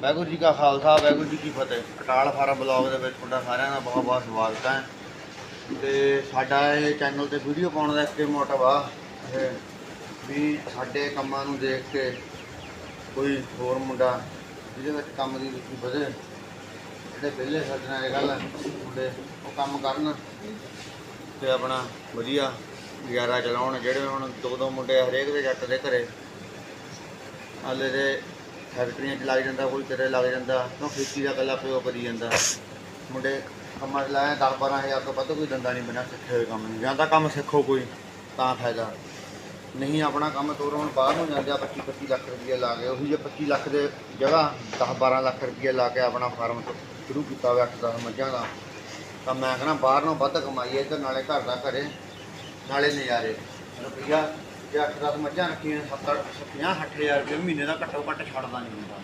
ਵਾਹਿਗੁਰੂ ਜੀ ਕਾ ਖਾਲਸਾ, ਵਾਹਿਗੁਰੂ ਜੀ ਕੀ ਫਤਿਹ। Atal farm blog ਦੇ ਵਿੱਚ ਤੁਹਾਡਾ ਸਾਰਿਆਂ ਦਾ ਬਹੁਤ ਬਹੁਤ ਸਵਾਗਤ ਹੈ। ਤੇ ਸਾਡਾ ਇਹ ਚੈਨਲ ਤੇ ਵੀਡੀਓ ਪਾਉਣ ਦਾ ਇੱਕ ਮੋਟਿਵ ਆ ਵੀ ਸਾਡੇ ਕੰਮਾਂ ਨੂੰ ਦੇਖ ਕੇ ਕੋਈ ਹੋਰ ਮੁੰਡਾ ਜਿਹਦੇ ਵਿੱਚ ਕੰਮ ਦੀ ਰੁਚੀ ਵਧੇ, ਜਿਹੜੇ ਪਹਿਲੇ ਸੱਜਣਾ ਇਹ ਗੱਲ ਮੁੰਡੇ ਉਹ ਕੰਮ ਕਰਨ ਤੇ ਆਪਣਾ ਵਧੀਆ ਗੁਜ਼ਾਰਾ ਚਲਾਉਣ, ਜਿਹੜੇ ਹੁਣ ਦੋ ਦੋ ਮੁੰਡੇ ਹਰੇਕ ਦੇ ਜੱਟ ਦੇ ਘਰੇ, ਹਾਲੇ ਦੇ ਫੈਕਟਰੀਆਂ 'ਚ ਲੱਗ ਜਾਂਦਾ, ਕੋਈ ਕਿਤੇ ਲੱਗ ਜਾਂਦਾ, ਕਿਉਂ ਖੇਤੀ ਦਾ ਇਕੱਲਾ ਪਿਓ ਕਰੀ ਜਾਂਦਾ? ਮੁੰਡੇ ਕੰਮਾਂ 'ਚ ਲਾਇਆ 10 12000 ਤੋਂ ਵੱਧ ਕੋਈ ਦੰਦਾ ਨਹੀਂ ਬਿਨਾਂ ਸਿੱਖੇ ਹੋਏ ਕੰਮ ਨਹੀਂ ਜਾਂ ਤਾਂ ਕੰਮ ਸਿੱਖੋ ਕੋਈ, ਤਾਂ ਫਾਇਦਾ। ਨਹੀਂ, ਆਪਣਾ ਕੰਮ ਤੋਰੋ, ਹੁਣ ਬਾਹਰ ਨੂੰ ਜਾਂਦੇ ਆ 25 25 ਲੱਖ ਰੁਪਏ ਲਾ ਕੇ, ਉਹੀ ਜੇ 25 ਲੱਖ ਦੇ ਜਗ੍ਹਾ 10 12 ਲੱਖ ਰੁਪਏ ਲਾ ਕੇ ਆਪਣਾ ਫਾਰਮ ਸ਼ੁਰੂ ਕੀਤਾ ਹੋਇਆ 8 10 ਮੱਝਾਂ ਦਾ। ਤਾਂ ਮੈਂ ਕਹਿੰਦਾ, ਬਾਹਰ ਨੂੰ ਵੱਧ ਕਮਾਈਏ ਹੈ ਤੇ ਨਾਲੇ ਘਰ ਦਾ ਘਰੇ, ਨਾਲੇ ਨਜ਼ਾਰੇ। ਰੁਪਈਆ ਜੇ 8 10 ਮੱਝਾਂ ਰੱਖੀਆਂ 70 50 ਹਜ਼ਾਰ ਰੁਪਏ ਮਹੀਨੇ ਦਾ ਘੱਟੋ ਘੱਟ ਛੱਡਦਾ ਨਹੀਂ ਹੁੰਦਾ।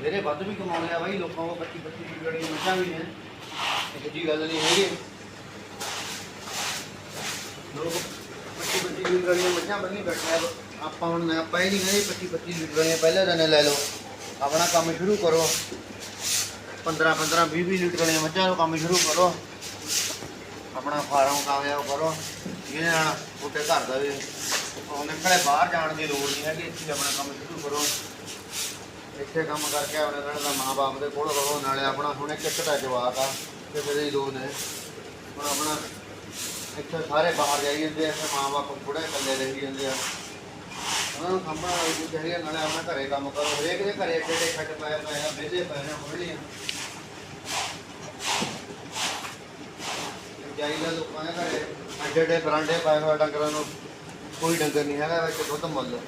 ਮੇਰੇ ਵੱਧ ਵੀ ਕਮਾਉਂਦੇ ਲਿਆ ਬਾਈ, ਲੋਕਾਂ ਕੋਲ 25 25 ਰੁਪਏ ਮੱਝਾਂ ਵੀ ਨੇ। ਇਹ ਜੀ ਗੱਲ ਨਹੀਂ ਹੈਗੀ। ਲੋਕ 25 25 ਲੀਟਰ ਵਾਲੀਆਂ ਮੱਝਾਂ ਬੰਨੀ ਬੈਠੇ ਆ। ਆਪਾਂ ਹੁਣ ਆਪਾਂ ਇਹ ਨਹੀਂ ਕਹਿੰਦੇ 25 25 ਲੀਟਰ ਵਾਲੀਆਂ ਪਹਿਲੇ ਦਿਨ ਲੈ ਲਓ। ਆਪਣਾ ਕੰਮ ਸ਼ੁਰੂ ਕਰੋ। 15 15 20 20 ਲੀਟਰ ਵਾਲੀਆਂ ਮੱਝਾਂ ਨੂੰ ਕੰਮ ਸ਼ੁਰੂ ਕਰੋ। ਆਪਣਾ ਫਾਰਮ ਕਾਮਯਾਬ ਕਰੋ। ਇਹਦੇ ਨਾਲ ਤੁਹਾਡੇ ਘਰ ਦਾ ਵੀ ਉਹਨੇ ਘਰੇ ਬਾਹਰ ਜਾਣ ਦੀ ਲੋੜ ਨਹੀਂ ਹੈਗੀ, ਇੱਥੇ ਹੀ ਆਪਣਾ ਕੰਮ ਸ਼ੁਰੂ ਕਰੋ। ਇੱਥੇ ਕੰਮ ਕਰਕੇ ਆਪਣੇ ਨਾਲ ਦਾ ਮਾਂ-ਬਾਪ ਦੇ ਕੋਲ ਰਹੋ, ਨਾਲੇ ਆਪਣਾ ਹੁਣ ਇੱਕ ਜਵਾਕ ਆ, ਤੇ ਮੇਰੇ ਹੀ ਲੋਕ ਨੇ। ਹੁਣ ਆਪਣਾ ਇੱਥੇ ਸਾਰੇ ਬਾਹਰ ਜਾਈ ਜਾਂਦੇ ਆ, ਇੱਥੇ ਮਾਂ-ਬਾਪ ਬੁੜੇ ਇਕੱਲੇ ਰਹੀ ਜਾਂਦੇ ਆ। ਉਹਨਾਂ ਨੂੰ ਕੰਮਾਂ ਵਾਲੀ ਚਾਹੀਏ ਨਾਲੇ ਆਪਣਾ ਘਰੇ ਕੰਮ ਕਰੋ। ਹਰੇਕ ਦੇ ਘਰੇ ਏਡੇ ਏਡੇ ਖੱਟ ਪਏ ਪਏ ਆ ਵਿਹਲੇ ਪਏ ਨੇ ਹੋਲੀਆਂ ਜਾਈਦਾ ਲੋਕਾਂ ਦੇ ਘਰੇ ਏਡੇ ਏਡੇ ਬਰਾਂਡੇ ਪਾਏ ਹੋਏ ਡੰਗਰਾਂ ਨੂੰ। ਕੋਈ ਡੰਗਰ ਨਹੀਂ ਹੈਗਾ ਵਿੱਚ ਦੁੱਧ ਮੁੱਲ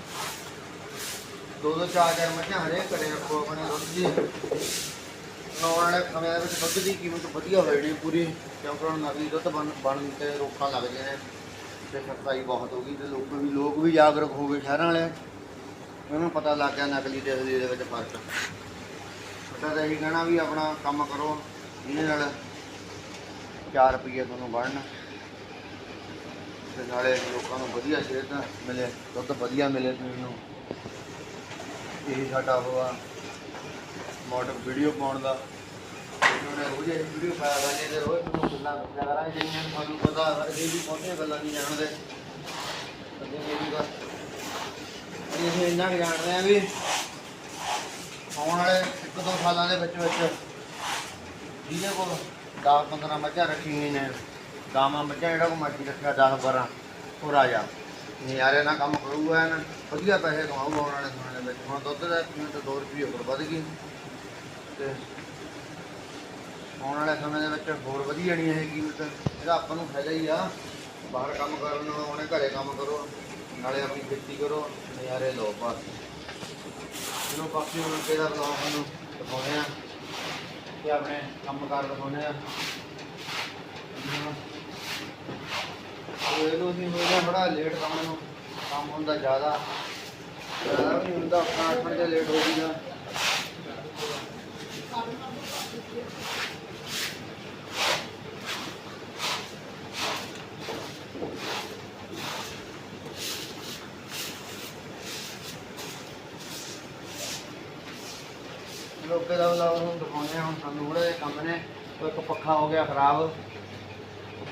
ਦੋ ਦੋ ਚਾਰ ਚਾਰ ਮੱਝਾਂ ਹਰੇਕ ਘਰੇ ਰੱਖੋ ਆਪਣੇ ਦੁੱਧ ਦੀ ਆਉਣ ਵਾਲੇ ਸਮੇਂ ਦੇ ਵਿੱਚ ਦੁੱਧ ਦੀ ਕੀਮਤ ਵਧੀਆ ਹੋ ਜਾਣੀ ਪੂਰੀ, ਕਿਉਂਕਿ ਹੁਣ ਨਕਲੀ ਦੁੱਧ ਬਣ ਬਣਨ ਤੇ ਰੋਕਾਂ ਲੱਗਦੀਆਂ ਨੇ, ਤੇ ਸਖਤਾਈ ਬਹੁਤ ਹੋ ਗਈ ਤੇ ਲੋਕ ਵੀ ਲੋਕ ਵੀ ਜਾਗਰੂਕ ਹੋ ਗਏ ਸ਼ਹਿਰਾਂ ਵਾਲੇ। ਉਹਨੂੰ ਪਤਾ ਲੱਗ ਗਿਆ ਨਕਲੀ ਤੇ ਅਸਲੀ ਦੇ ਵਿੱਚ ਫ਼ਰਕ। ਪਤਾ ਤਾਂ ਇਹੀ ਕਹਿਣਾ ਵੀ ਆਪਣਾ ਕੰਮ ਕਰੋ, ਇਹਦੇ ਨਾਲ 4 ਰੁਪਏ ਤੁਹਾਨੂੰ ਬਣਨ। ਤੇ ਨਾਲੇ ਲੋਕਾਂ ਨੂੰ ਵਧੀਆ ਸਿਹਤ ਮਿਲੇ, ਦੁੱਧ ਵਧੀਆ ਮਿਲੇ ਪੀਣ ਨੂੰ। ਇਹ ਸਾਡਾ ਉਹ ਆ ਮਾਡਲ ਵੀਡੀਓ ਪਾਉਣ ਦਾ। ਉਹਨੇ ਰੋਜ਼ ਇਹ ਵੀਡੀਓ ਪਾਇਆ ਜਾਂਦੇ ਤੇ ਰੋਜ਼ ਤੁਹਾਨੂੰ ਗੱਲਾਂ ਕਰਾਂ ਜਿਹੜੀਆਂ ਤੁਹਾਨੂੰ ਪਤਾ ਅਜੇ ਵੀ ਬਹੁਤੀਆਂ ਗੱਲਾਂ ਨਹੀਂ ਜਾਣਦੇ। ਅੱਗੇ ਮੇਰੀ ਗੱਲ। ਇਹ ਇੰਨਾ ਕੁ ਜਾਣਦੇ ਆ ਵੀ ਆਉਣ ਵਾਲੇ ਇੱਕ ਦੋ ਸਾਲਾਂ ਦੇ ਵਿੱਚ ਵਿੱਚ ਜਿਹਦੇ ਕੋਲ 10 15 ਮੱਝਾਂ ਰੱਖੀਆਂ ਨੇ ਗਾਵਾਂ ਮੱਝਾਂ ਜਿਹੜਾ ਕੋ ਮਰਜ਼ੀ ਰੱਖਿਆ 10 12 ਉਹ ਰਾਜਾ। ਨਿਆਰੇ ਨਾਲ ਕੰਮ ਕਰੂਗਾ ਨਾ ਵਧੀਆ ਪੈਸੇ ਕਮਾਊਗਾ ਆਉਣ ਵਾਲੇ ਸਮੇਂ ਦੇ ਵਿੱਚ। ਹੁਣ ਦੁੱਧ ਦਾ ਕੀਮਤ 2 ਰੁਪਏ ਹੋਰ ਵੱਧ ਗਈ ਤੇ ਆਉਣ ਵਾਲੇ ਸਮੇਂ ਦੇ ਵਿੱਚ ਹੋਰ ਵਧੀ ਜਾਣੀ ਹੈ ਕੀਮਤ। ਇਹਦਾ ਆਪਾਂ ਨੂੰ ਫਾਇਦਾ ਹੀ ਆ। ਬਾਹਰ ਕੰਮ ਕਰਨ ਨਾਲੋਂ ਆਪਣੇ ਘਰੇ ਕੰਮ ਕਰੋ, ਨਾਲੇ ਆਪਣੀ ਖੇਤੀ ਕਰੋ ਨਜ਼ਾਰੇ ਲਓ ਬਸ। ਚਲੋ ਬਾਕੀ ਹੁਣ ਕਿਹਦਾ ਬਲੌਗ ਤੁਹਾਨੂੰ ਦਿਖਾਉਂਦੇ ਆ ਤੇ ਆਪਣੇ ਕੰਮ ਕਾਰ ਦਿਖਾਉਂਦੇ ਆ ਇਹ ਲੋ ਜੀ ਹੋਇਆ ਬੜਾ ਲੇਟ ਕੰਮ ਨੂੰ, ਕੰਮ ਹੁੰਦਾ ਜ਼ਿਆਦਾ। ਜ਼ਿਆਦਾ ਵੀ ਹੁੰਦਾ, ਆਪਣਾ ਅੱਠ ਵਜੇ ਲੇਟ ਹੋ ਜੀਦਾ ਲੋਕੇ ਦਾ ਬਲੌਗ ਨੂੰ ਦਿਖਾਉਂਦੇ ਆ ਹੁਣ ਸਾਨੂੰ ਥੋੜਾ ਜਿਹਾ ਕੰਮ ਨੇ ਇੱਕ ਪੱਖਾ ਹੋ ਗਿਆ ਖਰਾਬ।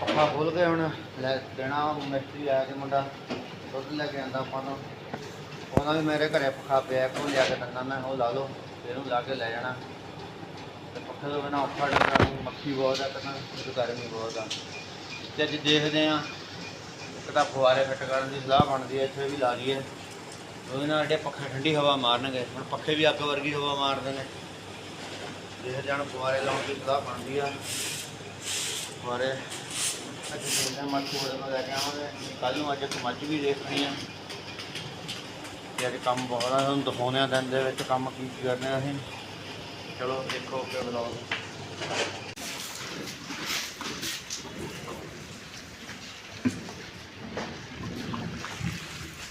ਉਹ ਪੱਖਾ ਖੋਲ ਕੇ ਹੁਣ ਲੈ ਦੇਣਾ ਮਿਸਤਰੀ ਆ ਕੇ ਮੁੰਡਾ, ਦੁੱਧ ਲੈ ਕੇ ਆਂਦਾ ਆਪਾਂ ਨੂੰ। ਉਹਨਾਂ ਵੀ ਮੇਰੇ ਘਰੇ ਪੱਖਾ ਪਿਆ ਕੋ ਲਿਆ ਕੇ ਦਿੰਦਾ ਮੈਂ, ਉਹ ਲਾ ਲਓ, ਫਿਰ ਉਹਨੂੰ ਲਾ ਕੇ ਲੈ ਜਾਣਾ। ਤੇ ਪੱਖੇ ਤੋਂ ਬਿਨਾਂ ਔਖਾ ਡੰਗਰਾਂ ਮੱਖੀ ਬਹੁਤ ਆ, ਤੇ ਨਾ ਗਰਮੀ ਬਹੁਤ ਆ। ਤੇ ਅੱਜ ਦੇਖਦੇ ਆ, ਇੱਕ ਤਾਂ ਫੁਆਰੇ ਫਿੱਟ ਕਰਨ ਦੀ ਸਲਾਹ ਬਣਦੀ ਹੈ ਇੱਥੇ ਵੀ ਲਾ ਲਈਏ। ਉਹਦੇ ਨਾਲ ਜਿਹੜੇ ਪੱਖੇ ਠੰਡੀ ਹਵਾ ਮਾਰਨਗੇ, ਹੁਣ ਪੱਖੇ ਵੀ ਅੱਗ ਵਰਗੀ ਹਵਾ ਮਾਰਦੇ ਨੇ। ਜੇ ਜਾਣ ਫੁਆਰੇ ਲਾਉਣ ਦੀ ਸਲਾਹ ਬਣਦੀ ਆ। ਫੁਆਰੇ ਅੱਜ ਦੇਖਦੇ ਮੱਝ ਕੋਲ ਨੂੰ ਲੈ ਕੇ ਆਵਾਂਗੇ ਕੱਲ ਨੂੰ ਅੱਜ ਇੱਕ ਮੱਝ ਵੀ ਦੇਖਣੀ ਆ ਤੇ ਅੱਜ ਕੰਮ ਬਹੁਤ ਆ ਤੁਹਾਨੂੰ ਦਿਖਾਉਂਦੇ ਆ ਦਿਨ ਦੇ ਵਿੱਚ ਕੰਮ ਕੀ ਕੀ ਕਰਨੇ ਆ ਅਸੀਂ ਚਲੋ ਦੇਖੋ ਕਿ ਬਲੌਗ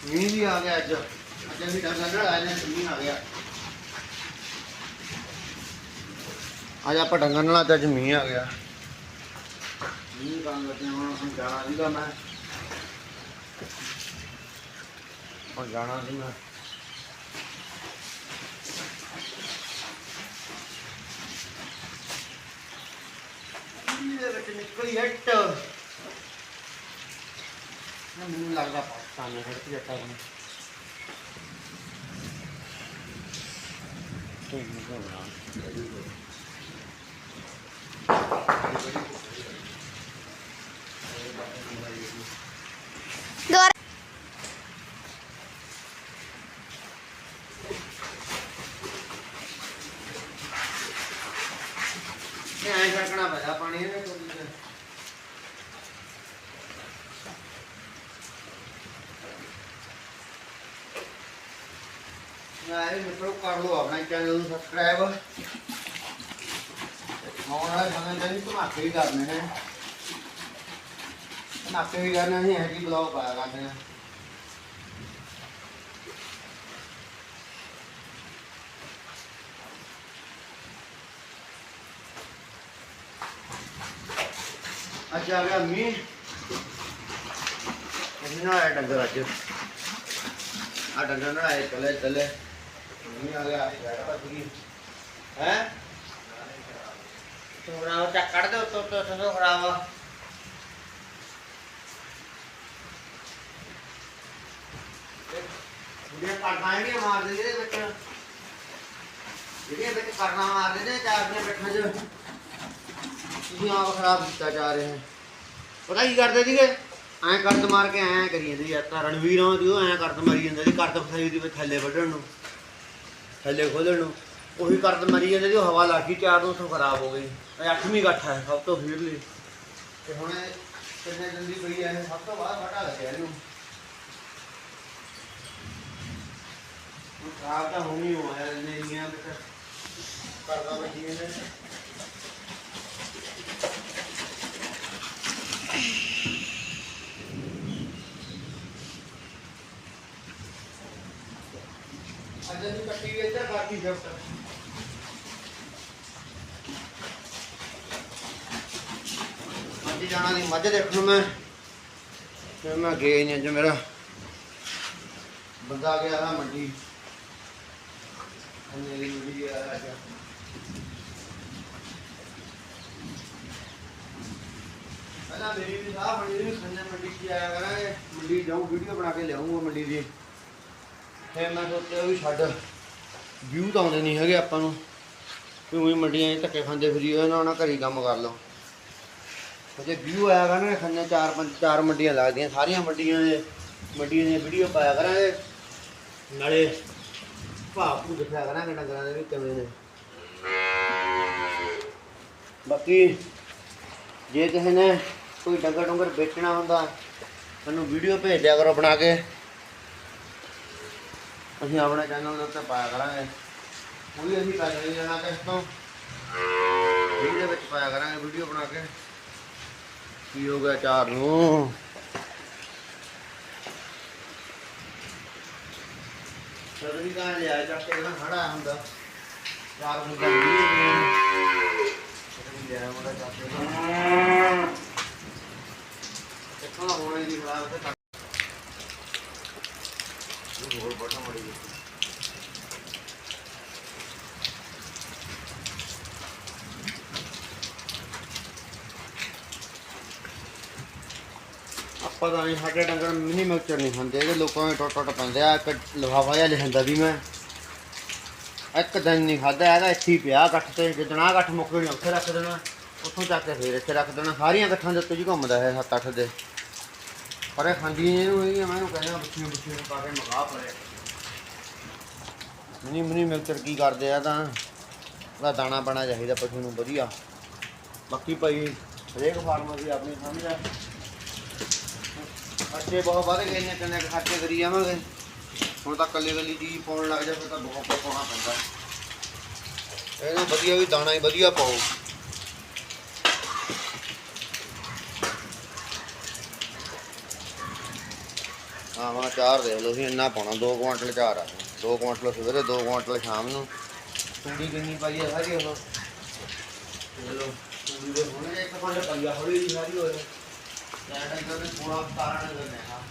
ਮੀਂਹ ਵੀ ਆ ਗਿਆ ਅੱਜ ਅੱਜ ਅਸੀਂ ਡੰਗਰ ਨਾਲ ਆਏ ਨੇ ਮੀਂਹ ਆ ਗਿਆ ਅੱਜ ਆਪਾਂ ਡੰਗਰ ਨਾਲ ਅੱਜ ਮੀਂਹ ਆ ਗਿਆ। 你把我电话放家，你干嘛？放家了，你看。ಎಟ್ಟು ಮುಳ್ಳಾಗಪ್ಪ ತಾನು ಹೊಡೆದು ಎಟ್ಟಾಗ Thank you. ਜੱਟਾ ਬਣੇ ਐਂ ਛੜਕਣਾ ਪੈਦਾ ਪਾਣੀ ਇਹਦੇ ਕੋਲ ਨਾ ਇਹ ਮਿੱਤਰੋ ਕਰ ਲਓ ਆਪਣਾ ਚੈਨਲ ਨੂੰ ਸਬਸਕ੍ਰਾਈਬ ਆਉਣ ਵਾਲੇ ਸਮੇਂ ਦੇ ਵਿੱਚ ਧਮਾਕੇ ਵੀ ਕਰਨੇ ਨੇ ਧਮਾਕੇ ਵੀ ਕਰਨੇ ਅਸੀਂ ਹੈਗੀ ਬਲੌਗ ਪਾਇਆ ਕਰਦੇ ਨੇ ਅੱਜ ਆ ਗਿਆ ਮੀਂਹ। ਅਸੀਂ ਨਾ ਆਇਆ ਡੰਗਰ ਅੱਜ। ਆ ਡੰਗਰ ਨਾ ਆਏ ਚਲੇ ਚਲੇ। ਮੀਂਹ ਆ ਗਿਆ ਯਾਰ ਭੱਜ ਗਈ ਹੈ? ਤੋੜਾ ਚੱਕ ਕੱਢ ਦੇ ਉੱਤੋਂ ਤੋਂ ਖਰਾਬ ਆ ਜਿਹੜੀਆਂ ਕਰਨਾ ਜਿਹੜੀਆਂ ਮਾਰਦੇ ਜਿਹਦੇ ਵਿੱਚ, ਜਿਹੜੀਆਂ ਵਿੱਚ ਕਰਨਾ ਮਾਰਦੇ ਨੇ, ਚਾਰ ਦੀਆਂ ਬੈਠਾਂ 'ਚ। ਤੁਸੀਂ ਆਪ ਖਰਾਬ ਕੀਤਾ ਜਾ ਰਹੇ ਹੋ। ਪਤਾ ਕੀ ਕਰਦੇ ਸੀਗੇ? ਐਂ ਕਰਦ ਮਾਰ ਕੇ ਐਂ ਕਰੀ ਜਾਂਦੇ ਯਾਰ ਤਾਂ ਰਣਵੀਰਾਂ ਦੀ ਉਹ ਐਂ ਕਰਦ ਮਾਰੀ ਜਾਂਦਾ ਸੀ, ਕਰਦ ਫਸਾਈ ਦੀ ਵਿੱਚ ਥੱਲੇ ਵੱਢਣ ਨੂੰ, ਥੱਲੇ ਖੋਲਣ ਨੂੰ। ਉਹੀ ਕਰਦ ਮਾਰੀ ਜਾਂਦੇ ਸੀ, ਉਹ ਹਵਾ ਲੱਗੀ ਚਾਰ ਨੂੰ ਉੱਥੋਂ ਖਰਾਬ ਹੋ ਗਈ ਇਹ ਅੱਠਵੀਂ ਗੱਠ ਹੈ, ਸਭ ਤੋਂ ਫੀਰਲੀ ਤੇ ਹੁਣ ਕਿੰਨੇ ਦਿਨ ਦੀ ਪਈ ਹੈ ਸਭ ਤੋਂ ਬਾਅਦ ਫਟਾ ਲੱਗਿਆ ਇਹਨੂੰ। ਖਰਾਬ ਤਾਂ ਹੋਣੀ ਹੋਇਆ ਨੇਰੀਆਂ ਕਰਦਾ ਬੱਜੀ ਇਹਨੇ? ਅੱਜ ਅਸੀਂ ਕੱਟੀ ਵੀ ਇੱਧਰ ਬਾਕੀ ਸ਼ਿਫਟ ਅੱਜ ਜਾਣਾ ਦੀ ਮੱਝ ਦੇਖਣ ਮੈਂ। ਫਿਰ ਮੈਂ ਗਿਆ ਨਹੀਂ, ਅੱਜ ਮੇਰਾ ਬੰਦਾ ਗਿਆ ਨਾ ਮੰਡੀ। ਪਹਿਲਾਂ ਮੇਰੀ ਵੀ ਸਾਹ ਬਣੀ ਸੀ, ਸੰਜੇ ਮੰਡੀ 'ਚ ਆਇਆ ਕਰਾਂਗੇ ਮੰਡੀ ਜਾਊਂ ਵੀਡੀਓ ਬਣਾ ਕੇ ਲਿਆਉਂਗਾ ਮੰਡੀ ਦੀ। ਫਿਰ ਮੈਂ ਸੋਚਿਆ ਵੀ ਛੱਡ ਵਿਊ ਤਾਂ ਆਉਂਦੇ ਨਹੀਂ ਹੈਗੇ ਆਪਾਂ ਨੂੰ। ਵੀ ਉਹੀ ਮੰਡੀਆਂ 'ਚ ਧੱਕੇ ਖਾਂਦੇ ਫਿਰੀ ਉਹਨਾਂ ਨਾਲ ਘਰੀ ਕੰਮ ਕਰ ਲਓ। ਜੇ ਵਿਊ ਆਇਆ ਕਰਨਾ ਖੰਨੇ ਚਾਰ ਪੰਜ, ਚਾਰ ਮੰਡੀਆਂ ਲੱਗਦੀਆਂ, ਸਾਰੀਆਂ ਮੰਡੀਆਂ ਦੇ, ਮੰਡੀਆਂ ਦੀਆਂ ਵੀਡੀਓ ਪਾਇਆ ਕਰਾਂਗੇ ਨਾਲੇ ਭਾਅ ਭੂ ਦਿਖਾਇਆ ਕਰਾਂਗੇ ਡੰਗਰਾਂ ਦੇ ਵੀ ਕਿਵੇਂ ਨੇ। ਬਾਕੀ, ਜੇ ਕਿਸੇ ਨੇ ਕੋਈ ਡੰਗਰ ਡੰਗਰ ਵੇਚਣਾ ਹੁੰਦਾ, ਸਾਨੂੰ ਵੀਡੀਓ ਭੇਜ ਦਿਆ ਕਰੋ ਬਣਾ ਕੇ। ਅਸੀਂ ਆਪਣੇ ਚੈਨਲ ਦੇ ਉੱਤੇ ਪਾਇਆ ਕਰਾਂਗੇ। ਉਹ ਵੀ ਅਸੀਂ ਕਰ ਲਈ ਜਾਣਾ ਕਿਸ ਤੋਂ। ਇਹਦੇ ਵਿੱਚ ਪਾਇਆ ਕਰਾਂਗੇ ਵੀਡੀਓ ਬਣਾ ਕੇ। ਕੀ ਹੋ ਗਿਆ ਚਾਰ ਨੂੰ? ਸਦਰੀ ਕਾ ਲਿਆ ਚੱਕ ਕੇ ਨਾ ਖੜਾ ਹੁੰਦਾ। ਚਾਰ ਮੁੰਡਾ ਵੀ ਸਦਰੀ ਲਿਆ ਮੁੰਡਾ ਚੱਕ ਕੇ। ਇੱਥੋਂ ਹੋਣੇ ਦੀ ਖਰਾਬ ਤੇ ਹੋਰ ਬਟਨ ਮੜੀ ਪਤਾ ਨਹੀਂ, ਸਾਡੇ ਡੰਗਰ ਮਿਨੀ ਮਿਕਸਚਰ ਨਹੀਂ ਖਾਂਦੇ, ਇਹਦੇ ਲੋਕਾਂ ਦੇ ਟੁੱਟ ਟੁੱਟ ਪੈਂਦੇ ਆ। ਇੱਕ ਲਿਫਾਫਾ ਜਿਹਾ ਲਿਖਾਂਦਾ ਵੀ ਮੈਂ। ਇੱਕ ਦਿਨ ਨਹੀਂ ਖਾਦਾ ਹੈਗਾ ਇੱਥੇ ਹੀ ਪਿਆ ਇਕੱਠ ਤੇ। ਜਿੱਦਣਾ ਗੱਠ ਮੁੱਕ ਗਈ, ਉੱਥੇ ਰੱਖ ਦੇਣਾ। ਉੱਥੋਂ ਚੱਕ ਕੇ ਫੇਰ ਇੱਥੇ ਰੱਖ ਦੇਣਾ। ਸਾਰੀਆਂ ਇਕੱਠਾਂ ਦੇ ਉੱਤੇ ਜੀ ਘੁੰਮਦਾ ਹੈ ਸੱਤ ਅੱਠ ਦੇ। ਪਰ ਇਹ ਖਾਂਦੀ ਨਹੀਂ, ਇਹਨੂੰ ਇਹ ਮੈਂ ਇਹਨੂੰ ਕਹਿੰਦਾ ਬੱਚੀਆਂ ਬੱਚੀਆਂ ਨੂੰ ਪਾ ਕੇ ਮਗਾ ਪਰੇ। ਮਿਨੀ ਮਿਨੀ ਮਿਕਸਚਰ ਕੀ ਕਰਦੇ ਆ ਤਾਂ? ਉਹਦਾ ਦਾਣਾ ਪਾਣਾ ਚਾਹੀਦਾ ਪਸ਼ੂ ਨੂੰ, ਵਧੀਆ। ਬਾਕੀ ਭਾਈ, ਹਰੇਕ ਫਾਰਮਰ ਦੀ ਆਪਣੀ ਸਮਝ ਆ। ਖਰਚੇ ਬਹੁਤ ਵਧ ਗਏ ਨੇ ਕਿੰਨੇ ਖਰਚੇ ਕਰੀ ਜਾਵਾਂਗੇ। ਹੁਣ ਤਾਂ ਕੱਲੀ ਕੱਲੀ ਚੀਜ਼ ਪਾਉਣ ਲੱਗ ਜਾ ਫਿਰ ਤਾਂ ਬਹੁਤ ਪਾਉਣਾ ਪੈਂਦਾ। ਇਹਨੂੰ ਵਧੀਆ ਵੀ ਦਾਣਾ ਹੀ ਵਧੀਆ ਪਾਓ। ਹਾਂ ਹਾਂ ਚਾਰ ਦੇਖ ਲਓ ਤੁਸੀਂ ਇੰਨਾ ਪਾਉਣਾ 2 ਕੁਆਂਟਲ ਚਾਰ ਆ। 2 ਕੁਆਂਟਲ ਸਵੇਰੇ 2 ਕੁਆਂਟਲ ਸ਼ਾਮ ਨੂੰ। ਤੂੜੀ ਕਿੰਨੀ ਪਾਈ ਆ, ਸਾਰੀ ਉਹ ਚਲੋ ਤੂੜੀ ਦੇ ਹੋਣੇ ਇੱਕ ਪੰਜ ਪਈਆ ਹੌਲੀ ਜਿਹੀ ਸਾਰੀ ਹੋਏ ਨਗਰ ਨੇ ਨਗਰ ਨੇ ਹਾਂ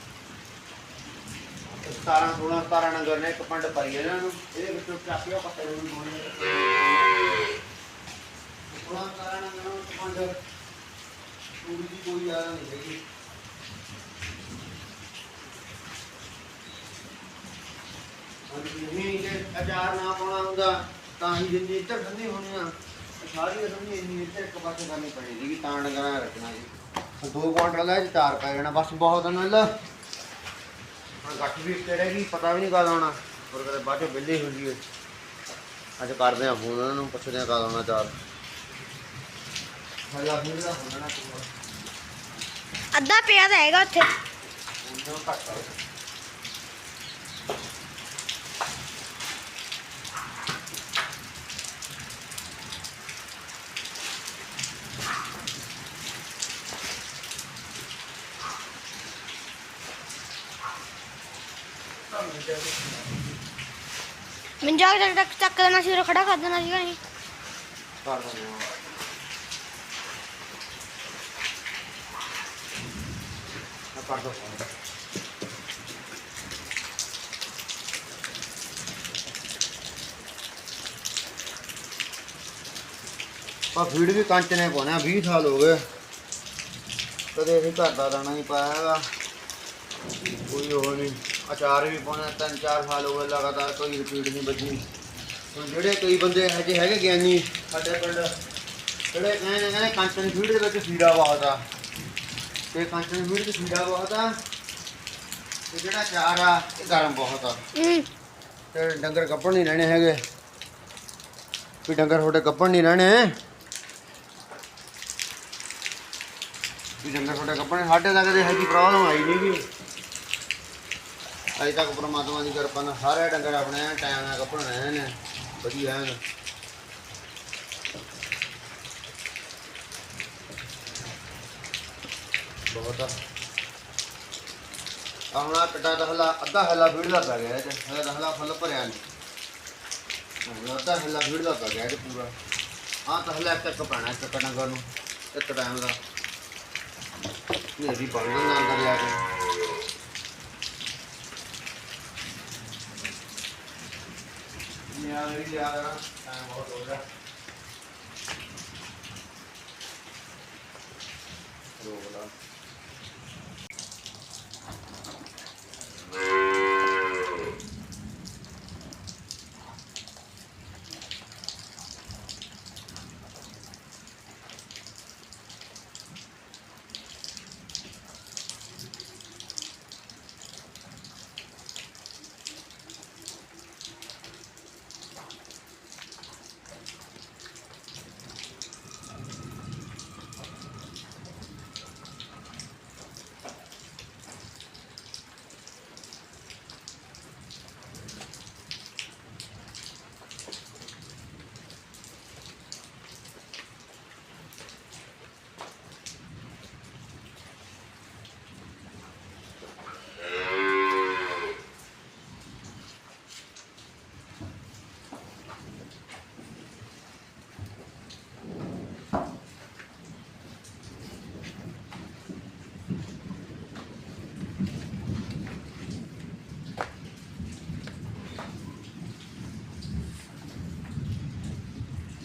17 ਨਗਰ ਨੇ ਪਾਉਣਾ ਹੁੰਦਾ ਤਾਂ ਹੀ ਜਿੰਨੀ ਇੱਧਰ ਠੰਡੀ ਹੋਣੀ ਆ ਸਾਰੀ ਅਸਲ ਇੰਨੀ ਇੱਧਰ ਇੱਕ ਪਾਸੇ ਕਰਨੀ ਪੜੇਗੀ ਤਾਂ ਡੰਗਰਾਂ ਰੱਖਣਾ ਜੀ ਦੋ ਕੁਆਂਟਲ ਹੈ ਚਾਰ ਪੈ ਜਾਣਾ ਬਸ ਬਹੁਤ ਨਾਲ ਹੁਣ ਗੱਠ ਵੀ ਰਹਿ ਗਈ ਪਤਾ ਵੀ ਨਹੀਂ ਕਦ ਆਉਣਾ। ਹੋਰ ਕਦੇ ਬਾਅਦ ਚੋਂ ਬਿੱਲੀ ਹੋ ਜੀਏ ਅੱਜ ਕਰਦੇ ਆ ਫੋਨ ਉਹਨਾਂ ਨੂੰ ਪੁੱਛਦੇ ਆ ਕਦ ਆਉਣਾ ਚਾਰ। ਹਲਾ ਫਿਰ ਦਾ ਹੋਣਾ ਨਾ ਪੂਰਾ ਅੱਧਾ ਪਿਆ ਤਾਂ ਹੈਗਾ ਉੱਥੇ। ਉਹਨਾਂ ਘੱਟ ਆ। ਜਾ ਕੇ ਚੱਕ ਚੱਕ ਦੇਣਾ ਸੀ ਉਹ ਖੜਾ ਕਰ ਦੇਣਾ ਸੀਗਾ ਨਹੀਂ ਕਰ ਦਿੰਦੇ ਆ ਆ ਕਰ ਦੋ ਪਾ ਫੀਡ ਵੀ ਕੰਚ ਨੇ ਪਾਉਣਾ 20 ਸਾਲ ਹੋ ਗਏ। ਕਦੇ ਅਸੀਂ ਘਰ ਦਾ ਦਾਣਾ ਨਹੀਂ ਪਾਇਆ ਹੈਗਾ। ਕੋਈ ਉਹ ਨਹੀਂ। ਅਚਾਰ ਵੀ ਪਾਉਣਾ ਤਿੰਨ ਚਾਰ ਸਾਲ ਹੋ ਗਏ ਲਗਾਤਾਰ ਕੋਈ ਰਿਪੀਟ ਨਹੀਂ ਵੱਜੀ। ਹੁਣ ਜਿਹੜੇ ਕਈ ਬੰਦੇ ਹਜੇ ਹੈਗੇ ਗਿਆਨੀ ਸਾਡੇ ਪਿੰਡ ਜਿਹੜੇ ਕਹਿੰਦੇ ਕਹਿੰਦੇ ਕੰਚਨ ਫੀਡ ਦੇ ਵਿੱਚ ਬਹੁਤ ਆ ਤੇ ਕੰਚਨ ਫੀਡ ਦੇ ਬਹੁਤ ਆ ਤੇ ਜਿਹੜਾ ਚਾਰ ਆ ਇਹ ਗਰਮ ਬਹੁਤ ਆ। ਤੇ ਡੰਗਰ ਕੱਪੜ ਨਹੀਂ ਰਹਿਣੇ ਹੈਗੇ। ਵੀ ਡੰਗਰ ਤੁਹਾਡੇ ਕੱਪੜ ਨਹੀਂ ਰਹਿਣੇ ਵੀ ਡੰਗਰ ਤੁਹਾਡੇ ਕੱਪੜ ਸਾਡੇ ਤੱਕ ਦੇ ਹੈਗੀ ਪ੍ਰੋਬਲਮ ਆਈ ਨਹੀਂ ਵੀ ਅਜੇ ਤੱਕ ਪ੍ਰਮਾਤਮਾ ਦੀ ਕਿਰਪਾ ਨਾਲ ਸਾਰੇ ਡੰਗਰ ਆਪਣੇ ਟਾਈਮ ਨਾਲ ਕੱਪੜ ਨੇ। ਵਧੀਆ ਹਨ ਬਹੁਤ ਆ। ਆਉਣਾ ਕਟਾ ਦਾ ਹਲਾ, ਅੱਧਾ ਹਲਾ ਵੀੜਦਾ ਪੈ ਗਿਆ ਤੇ। ਹਲਾ ਦਾ ਹਲਾ ਫੁੱਲ ਭਰਿਆ ਨਹੀਂ ਅੱਧਾ ਹਲਾ ਵੀੜਦਾ ਪੈ ਗਿਆ ਤੇ ਪੂਰਾ। ਹਾਂ ਤਾਂ ਹਲਾ ਇੱਕ ਪੈਣਾ, ਇੱਕ ਡੰਗਰ ਨੂੰ, ਇੱਕ ਟਾਈਮ ਦਾ। ਨੇਰੀ ਬੰਦ ਨਾਲ ਕਰ ਲਿਆ ਕੇ। ਨਿਆ ਵੀ ਲਿਆ ਕਰਾਂ ਟਾਈਮ ਬਹੁਤ ਹੋ ਗਿਆ ਰੋਕ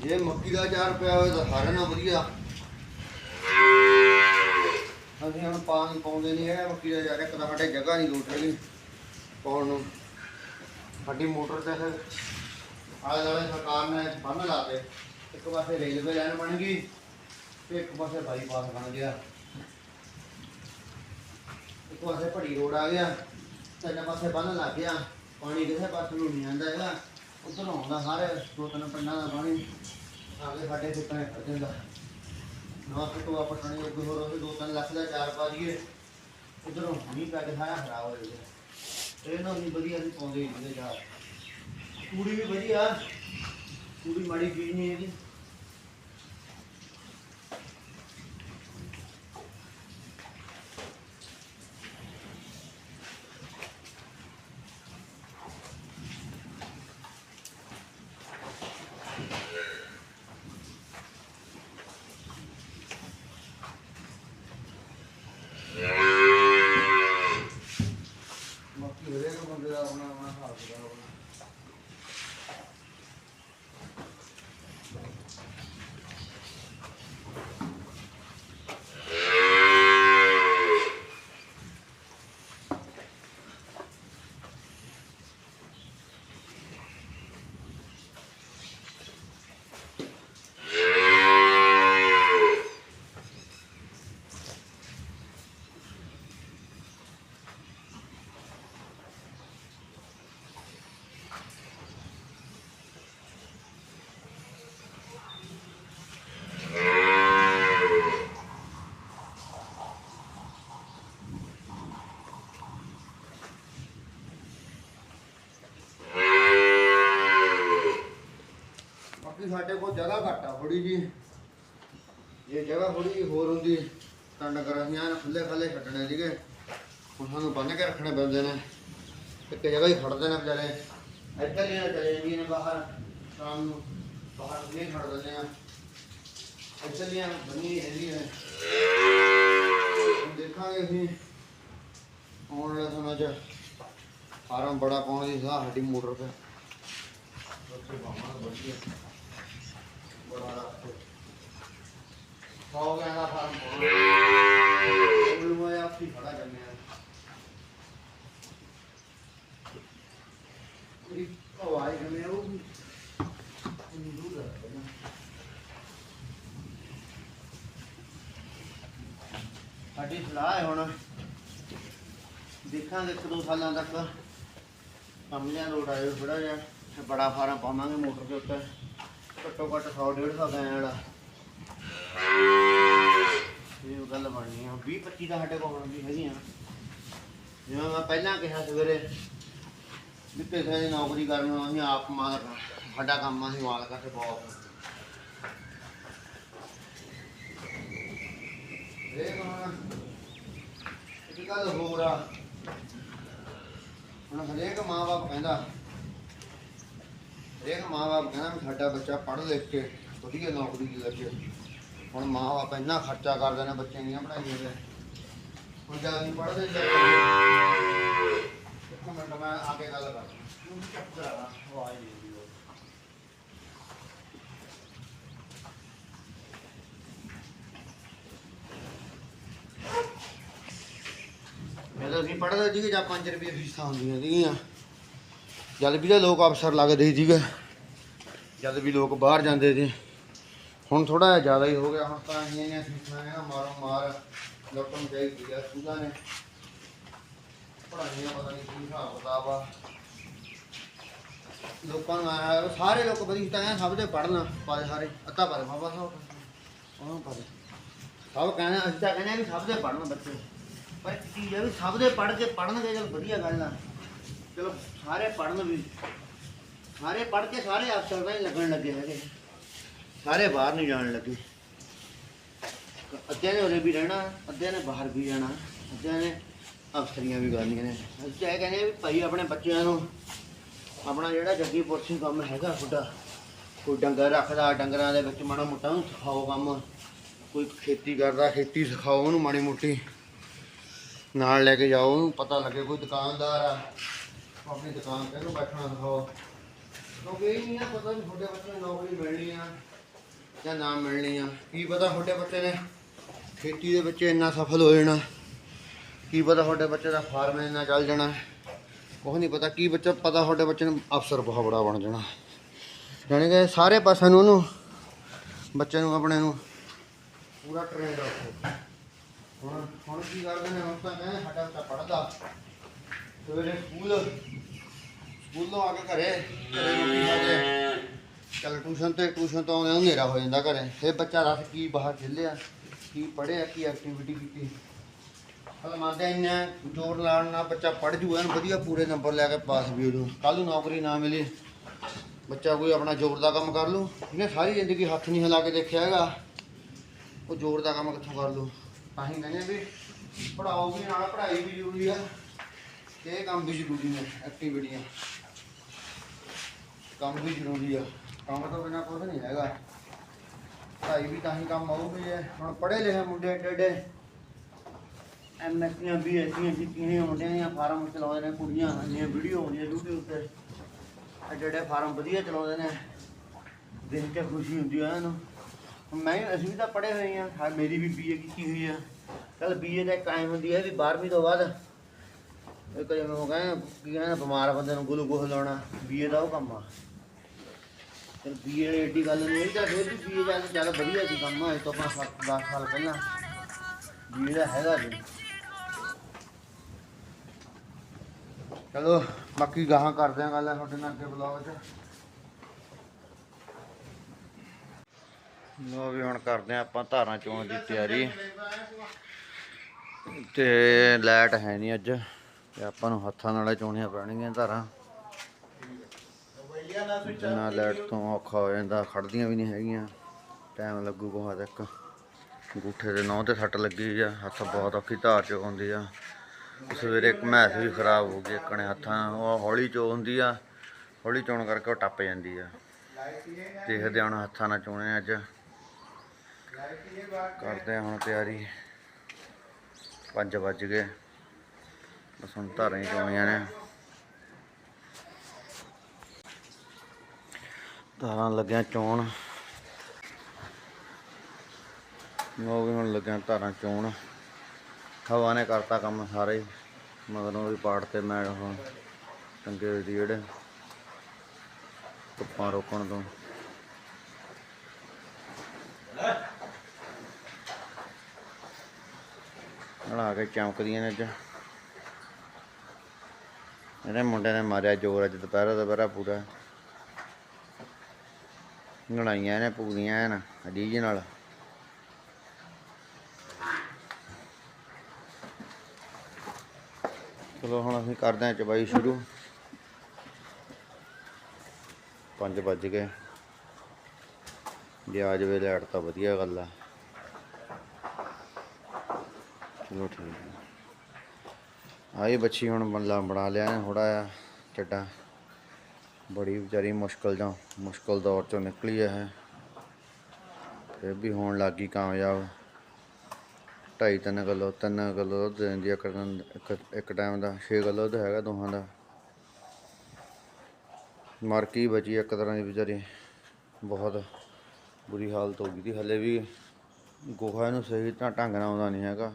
ਜੇ ਮੱਕੀ ਦਾ ਚਾਰ ਪਿਆ ਹੋਵੇ ਤਾਂ ਸਾਰਿਆਂ ਨਾਲ ਵਧੀਆ। ਅਸੀਂ ਹੁਣ ਪਾਣੀ ਪਾਉਂਦੇ ਨਹੀਂ ਹੈ ਮੱਕੀ ਦਾ ਚਾਰ ਇੱਕ ਤਾਂ ਸਾਡੇ ਜਗ੍ਹਾ ਨਹੀਂ ਲੋਟ ਹੈਗੀ ਪਾਉਣ ਨੂੰ। ਸਾਡੀ ਮੋਟਰ ਤੇ ਫਿਰ ਆਲੇ ਦੁਆਲੇ ਸਰਕਾਰ ਨੇ ਬੰਨ ਲਾਤੇ ਇੱਕ ਪਾਸੇ ਰੇਲਵੇ ਲਾਈਨ ਬਣ ਗਈ ਤੇ ਇੱਕ ਪਾਸੇ ਬਾਈਪਾਸ ਬਣ ਗਿਆ। ਇੱਕ ਪਾਸੇ ਭੜੀ ਰੋਡ ਆ ਗਿਆ, ਤਿੰਨ ਪਾਸੇ ਬੰਨ ਲੱਗ ਗਿਆ, ਪਾਣੀ ਕਿਸੇ ਪਾਸੇ ਨੂੰ ਨਹੀਂ ਆਉਂਦਾ ਹੈਗਾ। ਉਧਰ ਆਉਂਦਾ ਸਾਰੇ ਦੋ ਤਿੰਨ ਪਿੰਡਾਂ ਦਾ ਪਾਣੀ। ਆਗੇ ਸਾਡੇ ਖੇਤਾਂ ਨੇ ਖੜ ਜਾਂਦਾ। ਨਾ ਕਿਤੋਂ ਆਪਾਂ ਟਣੀ ਅੱਗੇ ਹੋਰ ਉਹਦੇ ਦੋ ਤਿੰਨ ਲੱਖ ਦਾ ਚਾਰ ਪਾ ਦਈਏ। ਉਧਰੋਂ ਮੀਂਹ ਪੈ ਸਾਰਾ ਖਰਾਬ ਹੋ ਜਾਂਦਾ। ਇਹ ਨਾ ਨਹੀਂ ਵਧੀਆ ਨਹੀਂ ਪਾਉਂਦੇ ਇਹਦੇ ਯਾਰ ਕੁੜੀ ਵੀ ਵਧੀਆ। ਕੁੜੀ ਮਾੜੀ ਚੀਜ਼ ਨਹੀਂ ਹੈਗੀ ਬਾਕੀ ਹਰੇਕ ਬੰਦੇ ਦਾ ਆਪਣਾ ਆਪਣਾ ਹਿਸਾਬ ਕਿਤਾਬ ਆ ਬਾਕੀ ਸਾਡੇ ਕੋਲ ਜਗ੍ਹਾ ਘੱਟ ਆ ਥੋੜੀ ਜੀ ਇਹ ਜਗ੍ਹਾ ਥੋੜੀ ਜਿਹੀ ਹੋਰ ਹੁੰਦੀ, ਤਾਂ ਡੰਗਰ ਅਸੀਂ ਐਨ ਖੁੱਲੇ ਖੱਲੇ ਛੱਡਣੇ ਸੀਗੇ। ਹੁਣ ਸਾਨੂੰ ਬੰਨ ਕੇ ਰੱਖਣੇ ਪੈਂਦੇ ਨੇ। ਇੱਕ ਜਗ੍ਹਾ ਹੀ ਖੜਦੇ ਨੇ ਵਿਚਾਰੇ। ਇੱਧਰ ਹੀ ਨਾ ਚਲੇ ਜੀ ਨੇ ਬਾਹਰ। ਸ਼ਾਮ ਨੂੰ ਬਾਹਰ ਨਹੀਂ ਖੜ ਦਿੰਦੇ ਆ। ਇੱਧਰ ਹੀ ਬੰਨੀ ਰਹਿੰਦੀ ਹੈ ਹੁਣ ਦੇਖਾਂਗੇ ਅਸੀਂ ਆਉਣ ਵਾਲੇ ਸਮੇਂ 'ਚ ਫਾਰਮ ਬੜਾ ਪਾਉਣ ਦੀ ਸਲਾਹ ਸਾਡੀ ਮੋਟਰ ਤੇ। ਉੱਥੇ ਪਾਵਾਂਗੇ ਵਧੀਆ ਹੋ ਗਿਆ ਦਾ ਫਾਰਮ ਪਾਉਣਾ ਉਹ ਮੈਂ ਆਪੀ ਖੜਾ ਕਰਨੇ ਆ ਪੂਰੀ ਹਵਾਈ ਕਰਨੇ ਉਹ ਵੀ ਦੂਰ ਸਾਡੀ ਸਲਾਹ ਹੈ ਹੁਣ। ਦੇਖਾਂਗੇ ਇੱਕ ਦੋ ਸਾਲਾਂ ਤੱਕ। ਕੰਮ ਜਿਹਾ ਲੋਟ ਆਏ ਥੋੜਾ ਜਿਹਾ ਬੜਾ ਫਾਰਮ ਪਾਵਾਂਗੇ ਮੋਟਰ ਦੇ ਉੱਤੇ। ਘੱਟੋ ਘੱਟ 100 150 ਗਾਂ ਵਾਲਾ ਇਹ ਗੱਲ ਬਣਨੀ ਆ। 20 25 ਤਾਂ ਸਾਡੇ ਕੋਲ ਵੀ ਹੈਗੀਆਂ। ਜਿਵੇਂ ਮੈਂ ਪਹਿਲਾਂ ਕਿਹਾ ਸਵੇਰੇ ਵੀ ਕਿਸੇ ਦੀ ਨੌਕਰੀ ਕਰਨ ਅਸੀਂ ਆਪ ਮਾਰ ਸਾਡਾ ਕੰਮ ਅਸੀਂ ਵਾਲ ਕਰਕੇ ਬਹੁਤ ਇਹ ਹੁਣ ਇੱਕ ਗੱਲ ਹੋਰ ਆ। ਹੁਣ ਹਰੇਕ ਮਾਂ-ਬਾਪ ਕਹਿੰਦਾ ਦੇਖ, ਮਾਂ-ਬਾਪ ਕਹਿੰਦਾ ਵੀ ਸਾਡਾ ਬੱਚਾ ਪੜ੍ਹ ਲਿਖ ਕੇ ਵਧੀਆ ਨੌਕਰੀ 'ਚ ਲੱਗੇ ਹੁਣ ਮਾਂ-ਬਾਪ ਇੰਨਾ ਖਰਚਾ ਕਰਦੇ ਨੇ, ਬੱਚੇ ਦੀਆਂ ਪੜ੍ਹਾਈਆਂ ਤੇ। ਹੁਣ ਜਦ ਨਹੀਂ ਪੜ੍ਹਦੇ ਜਾਂ ਇੱਕ ਮਿੰਟ ਮੈਂ ਆ ਕੇ ਗੱਲ ਕਰ ਤੂੰ ਚੁੱਪ ਕਰਾ ਆਵਾਜ਼ ਨਹੀਂ ਆਉਂਦੀ ਉਹ। ਜਦੋਂ ਅਸੀਂ ਪੜ੍ਹਦੇ ਸੀਗੇ, ਜਾਂ 5 ਰੁਪਏ ਫੀਸਾਂ ਹੁੰਦੀਆਂ ਸੀਗੀਆਂ। ਜਦ ਵੀ ਤਾਂ ਲੋਕ ਅਫਸਰ ਲੱਗਦੇ ਸੀਗੇ, ਜਦ ਵੀ ਲੋਕ ਬਾਹਰ ਜਾਂਦੇ ਸੀ, ਹੁਣ ਥੋੜਾ ਜਿਹਾ ਜ਼ਿਆਦਾ ਹੀ ਹੋ ਗਿਆ, ਹੁਣ ਤਾਂ ਇੰਨੀਆਂ ਇੰਨੀਆਂ ਫੀਸਾਂ ਨੇ ਮਾਰੋ ਮਾਰ ਲੋਕਾਂ ਨੂੰ ਚਾਹੀਦੀ ਆ ਸਕੂਲਾਂ ਨੇ। ਪੜ੍ਹਾਈਆਂ ਪਤਾ ਨਹੀਂ ਕੀ ਹਿਸਾਬ ਕਿਤਾਬ ਆ। ਲੋਕਾਂ ਨੂੰ ਸਾਰੇ ਲੋਕ ਵਧੀਆ ਤਾਂ ਐਂ ਸਭ ਦੇ ਪੜ੍ਹਨਾ ਪਾਦੇ ਸਾਰੇ, ਅੱਧਾ ਪਾਦੇ ਬਾਬਾ ਸਾਹਿਬ। ਉਹਨੂੰ ਪਾਦੇ ਸਭ ਕਹਿੰਦੇ, ਅਸੀਂ ਤਾਂ ਕਹਿੰਦੇ ਵੀ ਸਭ ਦੇ ਪੜਨ ਬੱਚੇ। ਪਰ ਇੱਕ ਹੈ ਵੀ ਸਭ ਦੇ ਪੜ੍ਹ ਕੇ ਪੜ੍ਹਨਗੇ, ਚਲ ਵਧੀਆ ਗੱਲ ਆ। ਚਲੋ, ਸਾਰੇ ਪੜ੍ਹਨ ਵੀ। ਸਾਰੇ ਪੜ੍ਹ ਕੇ ਸਾਰੇ ਅਫਸਰ ਤਾਂ ਹੀ ਲੱਗਣ ਲੱਗੇ ਹੈਗੇ। ਸਾਰੇ ਬਾਹਰ ਨਹੀਂ ਜਾਣ ਲੱਗੇ। ਅੱਧਿਆਂ ਨੇ ਉਰੇ ਵੀ ਰਹਿਣਾ, ਅੱਧਿਆਂ ਨੇ ਬਾਹਰ ਵੀ ਜਾਣਾ, ਅੱਧਿਆਂ ਨੇ ਅਫਸਰੀਆਂ ਵੀ ਕਰਨੀਆਂ ਨੇ। ਅਸੀਂ ਤਾਂ ਇਹ ਕਹਿੰਦੇ ਆ ਵੀ ਭਾਈ ਆਪਣੇ ਬੱਚਿਆਂ ਨੂੰ ਆਪਣਾ ਜਿਹੜਾ ਜੱਗੀ ਪੁਰਸ਼ੀ ਕੰਮ ਹੈਗਾ ਤੁਹਾਡਾ, ਕੋਈ ਡੰਗਰ ਰੱਖਦਾ, ਡੰਗਰਾਂ ਦੇ ਵਿੱਚ ਮਾੜਾ ਮੋਟਾ ਉਹਨੂੰ ਸਿਖਾਓ ਕੰਮ। ਕੋਈ ਖੇਤੀ ਕਰਦਾ, ਖੇਤੀ ਸਿਖਾਓ ਉਹਨੂੰ ਮਾੜੀ ਮੋਟੀ। ਨਾਲ ਲੈ ਕੇ ਜਾਓ, ਉਹਨੂੰ ਪਤਾ ਲੱਗੇ, ਕੋਈ ਦੁਕਾਨਦਾਰ ਆ। ਆਪਣੀ ਦੁਕਾਨ ਤੇ ਉਹਨੂੰ ਬੈਠਣਾ ਸਿਖਾਓ ਕਿਉਂਕਿ ਇਹ ਨਹੀਂ ਆ, ਪਤਾ ਵੀ ਤੁਹਾਡੇ ਬੱਚੇ ਨੂੰ ਨੌਕਰੀ ਮਿਲਣੀ ਆ ਜਾਂ ਨਾ ਮਿਲਣੀ ਆ। ਕੀ ਪਤਾ ਤੁਹਾਡੇ ਬੱਚੇ ਨੇ ਖੇਤੀ ਦੇ ਵਿੱਚ ਇੰਨਾ ਸਫਲ ਹੋ ਜਾਣਾ। ਕੀ ਪਤਾ ਤੁਹਾਡੇ ਬੱਚੇ ਦਾ ਫਾਰਮ ਇੰਨਾ ਚੱਲ ਜਾਣਾ। ਕੁਛ ਨਹੀਂ ਪਤਾ, ਕੀ ਬੱਚਾ ਪਤਾ ਤੁਹਾਡੇ ਬੱਚੇ ਨੂੰ ਅਫਸਰ ਬਹੁਤ ਬੜਾ ਬਣ ਜਾਣਾ। ਜਾਣੀ ਕਿ ਸਾਰੇ ਪਾਸਿਆਂ ਨੂੰ ਉਹਨੂੰ, ਬੱਚੇ ਨੂੰ, ਆਪਣੇ ਨੂੰ ਪੂਰਾ ਟ੍ਰੇਨ ਰੱਖੋ। ਹੁਣ ਹੁਣ ਕੀ ਕਰਦੇ ਨੇ? ਹੁਣ ਤਾਂ ਕਹਿੰਦੇ ਸਾਡਾ ਬੱਚਾ ਪੜਦਾ ਸਵੇਰੇ ਸਕੂਲ, ਸਕੂਲੋਂ ਆ ਕੇ ਘਰੇ ਘਰੇ ਰੋਟੀ ਖਾ ਕੇ, ਚੱਲ ਟਿਊਸ਼ਨ ਤੇ, ਟਿਊਸ਼ਨ ਤੋਂ ਆਉਂਦੇ ਹਨੇਰਾ ਹੋ ਜਾਂਦਾ ਘਰੇ। ਫਿਰ ਬੱਚਾ ਰਸ ਕੀ ਬਾਹਰ ਖੇਲਿਆ, ਕੀ ਪੜ੍ਹਿਆ, ਕੀ ਐਕਟੀਵਿਟੀ ਕੀਤੀ? ਹਲ ਮੰਨਦੇ ਇੰਨਾ ਜ਼ੋਰ ਲਾਉਣ ਨਾਲ ਬੱਚਾ ਪੜ੍ਹ ਜੂਗਾ ਐਨ ਵਧੀਆ ਪੂਰੇ ਨੰਬਰ ਲੈ ਕੇ ਪਾਸ ਵੀ ਹੋ ਜੂ। ਕੱਲ ਨੂੰ ਨੌਕਰੀ ਨਾ ਮਿਲੇ, ਬੱਚਾ ਕੋਈ ਆਪਣਾ ਜ਼ੋਰ ਦਾ ਕੰਮ ਕਰ ਲੂ। ਇਹਨੇ ਸਾਰੀ ਜ਼ਿੰਦਗੀ ਹੱਥ ਨਹੀਂ ਹਿਲਾ ਕੇ ਦੇਖਿਆ ਹੈਗਾ। ਉਹ ਜ਼ੋਰ ਦਾ ਕੰਮ ਕਿੱਥੋਂ ਕਰ ਲੂ? ਤਾਂ ਹੀ ਕਹਿੰਦੇ ਵੀ ਪੜਾਓ ਵੀ ਨਾਲ, ਪੜ੍ਹਾਈ ਵੀ ਜ਼ਰੂਰੀ ਆ। ਤੇ ਇਹ ਕੰਮ ਵੀ ਜ਼ਰੂਰੀ ਨੇ ਐਕਟੀਵਿਟੀਆਂ ਕੰਮ ਵੀ ਜ਼ਰੂਰੀ ਆ। ਕੰਮ ਤੋਂ ਬਿਨਾ ਕੁਝ ਨਹੀਂ ਹੈਗਾ। ਪੜ੍ਹਾਈ ਵੀ ਤਾਂ ਹੀ ਕੰਮ ਆਊਗੀ ਹੈ ਹੁਣ ਪੜ੍ਹੇ ਲਿਖੇ ਮੁੰਡੇ ਏਡੇ ਏਡੇ ਐਮਐਸਸੀਆਂ ਵੀ ਐਸੀਆਂ ਕੀਤੀਆਂ ਮੁੰਡਿਆਂ ਦੀਆਂ ਫਾਰਮ ਚਲਾਉਂਦੇ ਨੇ ਕੁੜੀਆਂ ਆਉਂਦੀਆਂ ਵੀਡੀਓ ਆਉਂਦੀਆਂ YouTube ਤੇ। ਏਡੇ ਏਡੇ ਫਾਰਮ ਵਧੀਆ ਚਲਾਉਂਦੇ ਨੇ। ਦੇਖ ਕੇ ਖੁਸ਼ੀ ਹੁੰਦੀ ਆ ਇਹਨੂੰ ਮੈਂ ਅਸੀਂ ਵੀ ਤਾਂ ਪੜ੍ਹੇ ਹੋਏ ਆ ਹਾਂ ਮੇਰੀ ਵੀ ਬੀਏ ਕੀਤੀ ਹੋਈ ਆ। ਚਲ ਬੀਏ ਦਾ ਟਾਈਮ ਹੁੰਦੀ ਹੈ ਵੀ 12ਵੀਂ ਤੋਂ ਬਾਅਦ। ਇੱਕ ਜਿਵੇਂ ਉਹ ਕਹਿੰਦੇ ਕੀ ਕਹਿੰਦੇ ਬਿਮਾਰ ਬੰਦੇ ਨੂੰ ਗਲੂਕੋਜ਼ ਲਾਉਣਾ, ਬੀਏ ਦਾ ਉਹ ਕੰਮ ਆ। ਚਲ ਬੀਏ ਏਡੀ ਗੱਲ ਨਹੀਂ ਤਾਂ ਫਿਰ ਵੀ ਬੀਏ ਦਾ ਚੱਲ ਵਧੀਆ ਸੀ ਕੰਮ, ਇਹ ਤੋਂ 5 10 ਸਾਲ ਪਹਿਲਾਂ ਬੀਏ ਦਾ ਹੈਗਾ ਜੀ ਚਲੋ, ਬਾਕੀ ਗਾਹਾਂ ਕਰਦੇ ਆ ਗੱਲ ਤੁਹਾਡੇ ਨਾਲ ਅੱਗੇ ਬਲੌਗ 'ਚ। ਲੋ ਵੀ ਹੁਣ ਕਰਦੇ ਆ ਆਪਾਂ ਧਾਰਾਂ ਚੋਣ ਦੀ ਤਿਆਰੀ। ਤੇ ਲਾਈਟ ਹੈ ਨਹੀਂ ਅੱਜ। ਤੇ ਆਪਾਂ ਨੂੰ ਹੱਥਾਂ ਨਾਲੇ ਚੋਣੀਆਂ ਪੈਣਗੀਆਂ ਧਾਰਾਂ। ਬਿਨਾਂ ਲਾਈਟ ਤੋਂ ਔਖਾ ਹੋ ਜਾਂਦਾ, ਖੜਦੀਆਂ ਵੀ ਨਹੀਂ ਹੈਗੀਆਂ। ਟਾਈਮ ਲੱਗੂ ਬਹੁਤ ਇੱਕ। ਅੰਗੂਠੇ ਦੇ ਨਹੁੰ ਤੇ ਸੱਟ ਲੱਗੀ ਆ, ਹੱਥ ਬਹੁਤ ਔਖੀ ਧਾਰ ਚੋ ਹੁੰਦੀ ਆ। ਸਵੇਰੇ ਇੱਕ ਮੈਸ ਵੀ ਖਰਾਬ ਹੋ ਗਈ ਇੱਕਣੇ ਹੱਥਾਂ, ਉਹ ਹੌਲੀ ਚੋ ਹੁੰਦੀ ਆ, ਹੌਲੀ ਚੋਣ ਕਰਕੇ ਉਹ ਟੱਪ ਜਾਂਦੀ ਆ। ਦੇਖਦੇ ਹਾਂ ਹੁਣ ਹੱਥਾਂ ਨਾਲ ਚੋਣੇ ਅੱਜ। ਕਰਦੇ ਹੁਣ ਤਿਆਰੀ। 5 ਵੱਜ ਗਏ। ਬਸ ਹੁਣ ਧਾਰਾਂ ਹੀ ਚੋਣੀਆਂ ਨੇ। ਧਾਰਾਂ ਲੱਗਿਆ ਚੋਣ। ਉਹ ਵੀ ਹੁਣ ਲੱਗਿਆ ਧਾਰਾਂ ਚੋਣ। ਹਵਾ ਨੇ ਕਰਤਾ ਕੰਮ ਸਾਰੇ ਮਗਰੋਂ ਵੀ ਪਾੜ ਤੇ ਮੈਂ ਉਹ ਚੰਗੇ ਹੋਏ ਜਿਹੜੇ ਧੁੱਪਾਂ ਰੋਕਣ ਤੋਂ। ਹਣਾ ਕੇ ਚਮਕਦੀਆਂ ਨੇ ਅੱਜ। ਇਹਨੇ ਮੁੰਡੇ ਨੇ ਮਾਰਿਆ ਜੋਰ ਅੱਜ ਦੁਪਹਿਰਾ ਦੁਪਹਿਰਾ ਪੂਰਾ। ਲੜਾਈਆਂ ਨੇ ਪੂਰੀਆਂ ਐਨ, ਅਜੀਜ ਨਾਲ। ਚਲੋ ਹੁਣ ਅਸੀਂ ਕਰਦੇ ਹਾਂ ਚਬਾਈ ਸ਼ੁਰੂ। 5 ਵੱਜ ਗਏ। ਵਿਆਜ ਵੇਲੇ ਜਾਵੇ ਤਾਂ ਵਧੀਆ ਗੱਲ ਆ। ਚਲੋ ਠੀਕ ਆਈ ਬੱਚੀ ਹੁਣ ਬੰਲਾ ਬਣਾ ਲਿਆ ਨੇ ਥੋੜਾ ਜਿਹਾ ਚੱਡਾ ਬੜੀ ਵਿਚਾਰੀ ਮੁਸ਼ਕਲ ਜਾਂ, ਮੁਸ਼ਕਲ ਦੌਰ ਚੋਂ ਨਿਕਲੀ ਹੈ ਫਿਰ ਵੀ ਹੋਣ ਲੱਗੀ ਕਾਮਯਾਬ। ਢਾਈ ਤਿੰਨ ਕਿਲੋ ਤਿੰਨ ਕਿਲੋ ਦੁੱਧ ਦਿੰਦੀ ਆ ਇੱਕ ਇੱਕ ਟਾਈਮ ਦਾ 6 ਕਿਲੋ ਦੁੱਧ ਹੈਗਾ ਦੋਹਾਂ ਦਾ। ਮਰ ਬਚੀ ਇੱਕ ਤਰ੍ਹਾਂ ਦੀ ਵਿਚਾਰੀ। ਬਹੁਤ ਬੁਰੀ ਹਾਲਤ ਹੋ ਗਈ ਸੀ। ਹਲੇ ਵੀ ਗੋਹਾ ਨੂੰ ਸਹੀ ਤਾਂ ਢੰਗ ਨਾਲ ਆਉਂਦਾ ਨਹੀਂ ਹੈਗਾ।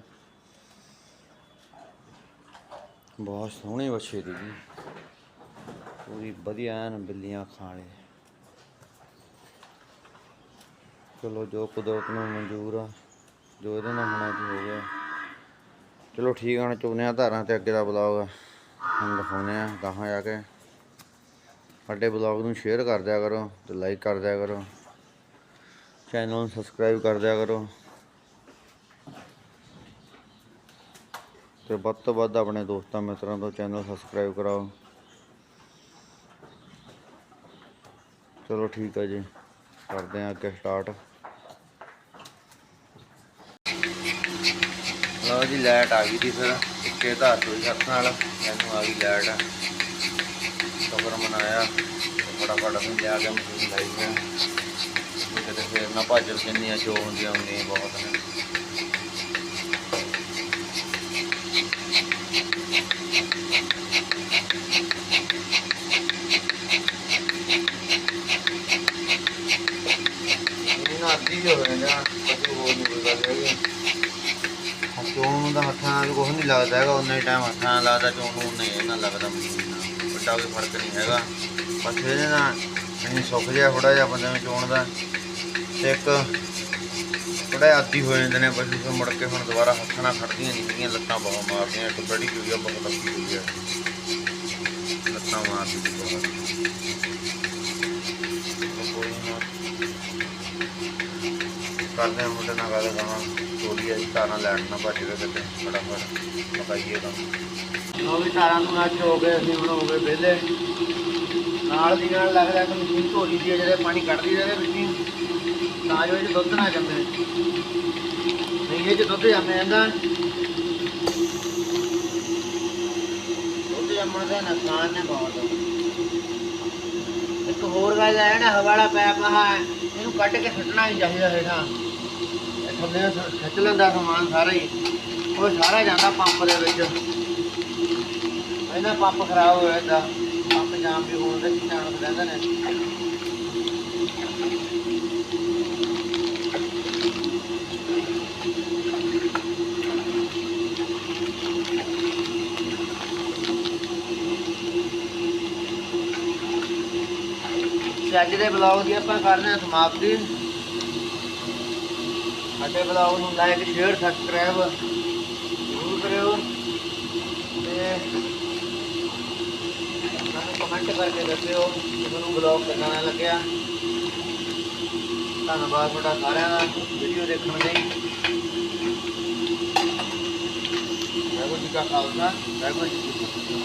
ਬਹੁਤ ਸੋਹਣੀ ਬੱਚੀ ਦੀ ਜੀ। ਪੂਰੀ ਵਧੀਆ ਐਨ ਬਿੱਲੀਆਂ ਖਾਲੇ ਚਲੋ ਜੋ ਕੁਦਰਤ ਨੂੰ ਮਨਜ਼ੂਰ ਆ, ਜੋ ਇਹਦੇ ਨਾਲ ਹੋਣਾ ਕੀ ਹੋ ਗਿਆ। ਚਲੋ ਠੀਕ ਆ, ਹੁਣ ਚੁਗਨੇ ਆ ਧਾਰਾਂ ਤੇ ਅੱਗੇ ਦਾ ਬਲੌਗ ਹੁਣ ਦਿਖਾਉਂਦੇ ਆ, ਗਾਹਾਂ ਜਾ ਕੇ। ਸਾਡੇ ਬਲੌਗ ਨੂੰ ਸ਼ੇਅਰ ਕਰ ਦਿਆ ਕਰੋ ਤੇ ਲਾਈਕ ਕਰ ਦਿਆ ਕਰੋ। ਚੈਨਲ ਨੂੰ ਸਬਸਕ੍ਰਾਈਬ ਕਰ ਦਿਆ ਕਰੋ। ਤੇ ਵੱਧ ਤੋਂ ਵੱਧ ਆਪਣੇ ਦੋਸਤਾਂ ਮਿੱਤਰਾਂ ਤੋਂ ਚੈਨਲ ਸਬਸਕ੍ਰਾਈਬ ਕਰਾਓ। ਚਲੋ ਠੀਕ ਹੈ ਜੀ, ਕਰਦੇ ਹਾਂ ਅੱਗੇ ਸਟਾਰਟ ਲਓ ਜੀ ਲਾਈਟ ਆ ਗਈ ਸੀ ਫਿਰ। ਇੱਕੇ ਧਾਰ ਤੋਂ ਹੀ ਹੱਥ ਨਾਲ ਮੈਨੂੰ ਆ ਗਈ ਲਾਈਟ ਕਬਰ ਮਨਾਇਆ। ਫਟਾਫਟ ਅਸੀਂ ਲਿਆ ਕੇ ਮਸ਼ੀਨ ਲਾਈ ਹੈ। ਕਿਤੇ ਫੇਰ ਨਾ ਭਾਜਲ ਕਿੰਨੀਆਂ ਚੋ ਹੁੰਦੀਆਂ ਹੁੰਦੀਆਂ ਬਹੁਤ ਨੇ। ਇਹ ਹੋ ਜਾਂਦਾ ਕੋਈ ਹੋਰ ਨਹੀਂ ਕੋਈ ਗੱਲ ਹੈਗੀ? ਚੋਣ ਨੂੰ ਹੱਥਾਂ ਨਾਲ ਕੁਝ ਨਹੀਂ ਲੱਗਦਾ ਹੈਗਾ, ਉਨਾ ਹੀ ਟਾਈਮ ਹੱਥਾਂ ਨਾਲ ਲੱਗਦਾ, ਚੋਣ ਨੂੰ ਨਹੀਂ ਇਹਨਾਂ ਲੱਗਦਾ ਮਸ਼ੀਨ ਨਾਲ ਵੱਡਾ ਕੋਈ ਫ਼ਰਕ ਨਹੀਂ ਹੈਗਾ। ਬਸ ਇਹਦੇ ਨਾਲ ਨਹੀਂ ਸੁੱਕ ਜਿਹਾ ਥੋੜਾ ਜਿਹਾ ਬੰਦੇ ਨੂੰ ਚੋਣ ਦਾ ਤੇ ਇੱਕ ਥੋੜਾ ਆਦੀ ਹੋ ਜਾਂਦੇ ਨੇ ਪਸ਼ੂ ਫਿਰ ਮੁੜ ਕੇ ਹੁਣ ਦੁਬਾਰਾ ਹੱਥਾਂ ਨਾਲ ਖੜਦੀਆਂ ਨਹੀਂ ਲੱਤਾਂ ਬਹੁਤ ਮਾਰਦੀਆਂ, ਇੱਕ ਬੜੀ ਹੋਈ ਆ ਬਹੁਤ ਲੱਗੀ ਹੋਈ ਆ ਲੱਤਾਂ ਮਾਰਦੀ ਸੀ ਬਹੁਤ। ਕੋਈ ਨਾ। ਕਰਦੇ ਹਾਂ, ਮੁੰਡੇ ਨਾਲ ਗੱਲ ਕਰਾਂ ਚੋਰੀ ਹੈ ਤਾਰਾਂ ਲੈਣ ਨਾ ਭੱਜ ਗਏ ਕਿਤੇ ਫਟਾਫਟ ਮਕਾਈਏ ਕੰਮ ਉਹ ਵੀ ਤਾਰਾਂ ਨੂੰ ਅੱਜ ਹੋ ਗਏ, ਅਸੀਂ ਹੁਣ ਹੋ ਗਏ ਵਿਹਲੇ। ਨਾਲ ਦੀ ਨਾਲ ਲੱਗਦਾ ਕਿ ਮਸ਼ੀਨ ਧੋਰੀ ਦੀ ਹੈ ਜਿਹੜੇ ਪਾਣੀ ਕੱਢਦੀ ਇਹਦੇ ਵਿੱਚ ਤਾਂ ਜੋ ਇਹ ਦੁੱਧ ਨਾ ਜੰਮੇ ਨਹੀਂ, ਇਹ 'ਚ ਦੁੱਧ ਜੰਮ ਜਾਂਦਾ। ਦੁੱਧ ਜੰਮਣ ਦਾ ਨੁਕਸਾਨ ਨੇ ਬਹੁਤ। ਇੱਕ ਹੋਰ ਗੱਲ ਹੈ ਨਾ ਹਵਾ ਵਾਲਾ ਪੈਪ ਆ, ਇਹਨੂੰ ਕੱਢ ਕੇ ਸੁੱਟਣਾ ਹੀ ਚਾਹੀਦਾ ਹੇਠਾਂ। ਇਹ ਥੱਲੇ ਖਿੱਚ ਲੈਂਦਾ ਸਮਾਨ ਸਾਰਾ ਹੀ। ਉਹ ਸਾਰਾ ਜਾਂਦਾ ਪੰਪ ਦੇ ਵਿੱਚ। ਇਹਨਾਂ ਪੰਪ ਖਰਾਬ ਹੋ ਜਾਂਦਾ ਪੰਪ ਜਾਮ ਵੀ ਹੋਣ ਦੇ ਚਾਂਸ ਰਹਿੰਦੇ ਨੇ। ਤੇ ਅੱਜ ਦੇ ਬਲੌਗ ਦੀ ਆਪਾਂ ਕਰਦੇ ਹਾਂ ਸਮਾਪਤੀ। ਸਾਡੇ ਬਲੌਗ ਨੂੰ ਲਾਈਕ ਸ਼ੇਅਰ ਸਬਸਕ੍ਰਾਈਬ ਜ਼ਰੂਰ ਕਰਿਓ ਤੇ ਸਾਨੂੰ ਕਮੈਂਟ ਕਰਕੇ ਦੱਸਿਓ ਕਿ ਤੁਹਾਨੂੰ ਬਲੌਗ ਕਿੰਨਾ ਲੱਗਿਆ। ਧੰਨਵਾਦ ਤੁਹਾਡਾ ਸਾਰਿਆਂ ਦਾ ਵੀਡੀਓ ਦੇਖਣ ਲਈ। ਵਾਹਿਗੁਰੂ ਜੀ ਕਾ ਖਾਲਸਾ, ਵਾਹਿਗੁਰੂ ਜੀ ਕੀ ਫਤਿਹ।